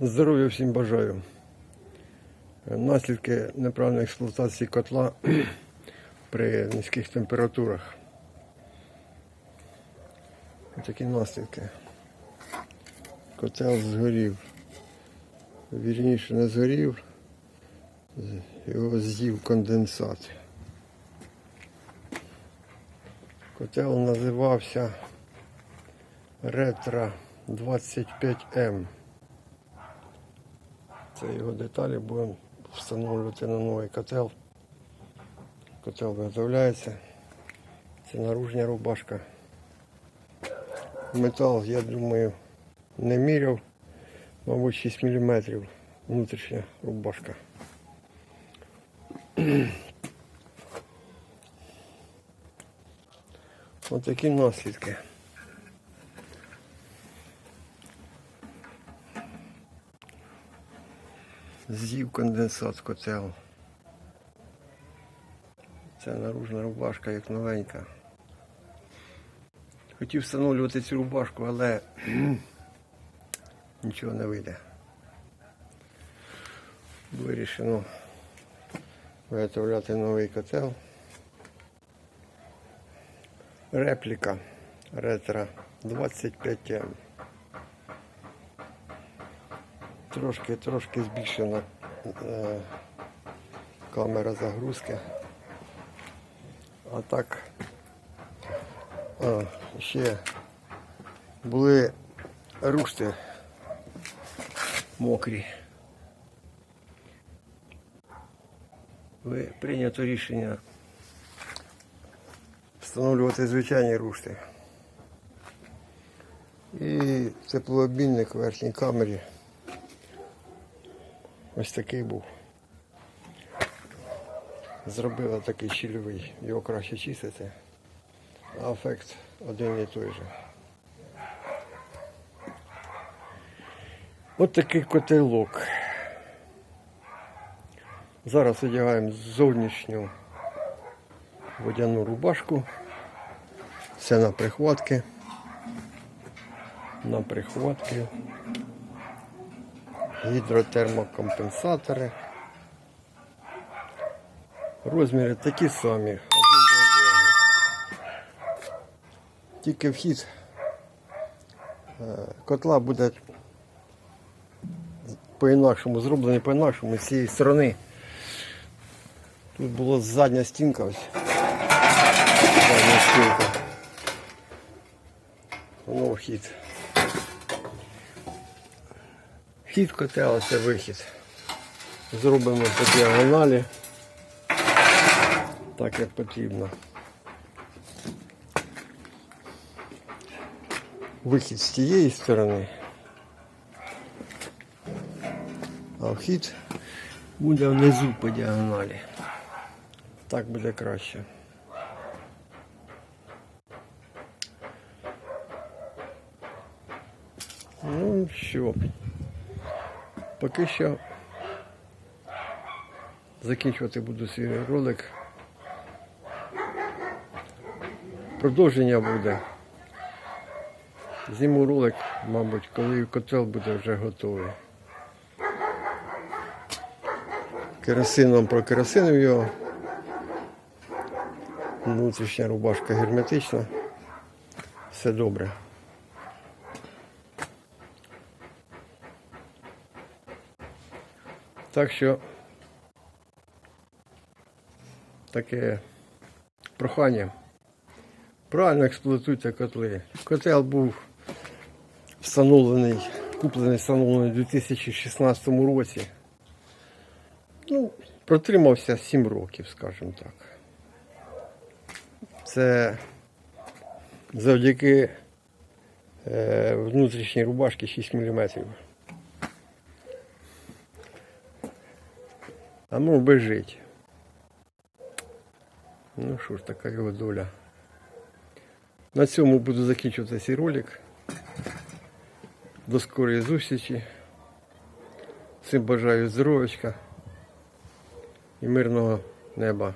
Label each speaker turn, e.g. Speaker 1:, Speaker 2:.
Speaker 1: Здоров'я всім бажаю. Наслідки неправильної експлуатації котла при низьких температурах. Такі наслідки. Котел згорів. Вірніше не згорів, його з'їв конденсат. Котел називався Ретро 25М. Це його деталі будемо встановлювати на новий котел. Котел виготовляється. Це наружня рубашка. Метал, я думаю, не міряв, мабуть, 6 мм внутрішня рубашка. Ось такі наслідки. З'їв конденсат котел. Це наружна рубашка, як новенька. Хотів встановлювати цю рубашку, але нічого не вийде. Вирішено виготовляти новий котел. Репліка ретро 25М. Трошки, трошки збільшена е, камера загрузки. А так а, ще були рушти мокрі. Ви прийнято рішення встановлювати звичайні рушти. І теплообмінник в верхній камері ось такий був. Зробили такий щільовий, його краще чистити, а ефект один і той же. Ось такий котелок. Зараз одягаємо зовнішню водяну рубашку. Все на прихватки. На прихватки. Гідротермокомпенсатори. Розміри такі самі. Тільки вхід е, котла буде по-інакшому, зроблений по-інакшому з цієї сторони. Тут була задня стінка ось. Задня стінка. Воно вхід. Вхід котела це вихід. Зробимо по діагоналі. Так як потрібно. Вихід з тієї сторони. А вхід буде внизу по діагоналі. Так буде краще. Ну що, поки що закінчувати буду свій ролик. Продовження буде. Зніму ролик, мабуть, коли котел буде вже готовий. Керосином прокеросинив його. Внутрішня рубашка герметична. Все добре. Так що таке прохання. Правильно експлуатуйте котли. Котел був встановлений, куплений встановлений у 2016 році. Ну, протримався 7 років, скажімо так. Це завдяки е, внутрішній рубашці 6 мм. А ну би жити. Ну що ж, така його доля. На цьому буду закінчувати цей ролик. До скорої зустрічі. Всім бажаю здоров'ячка і мирного неба.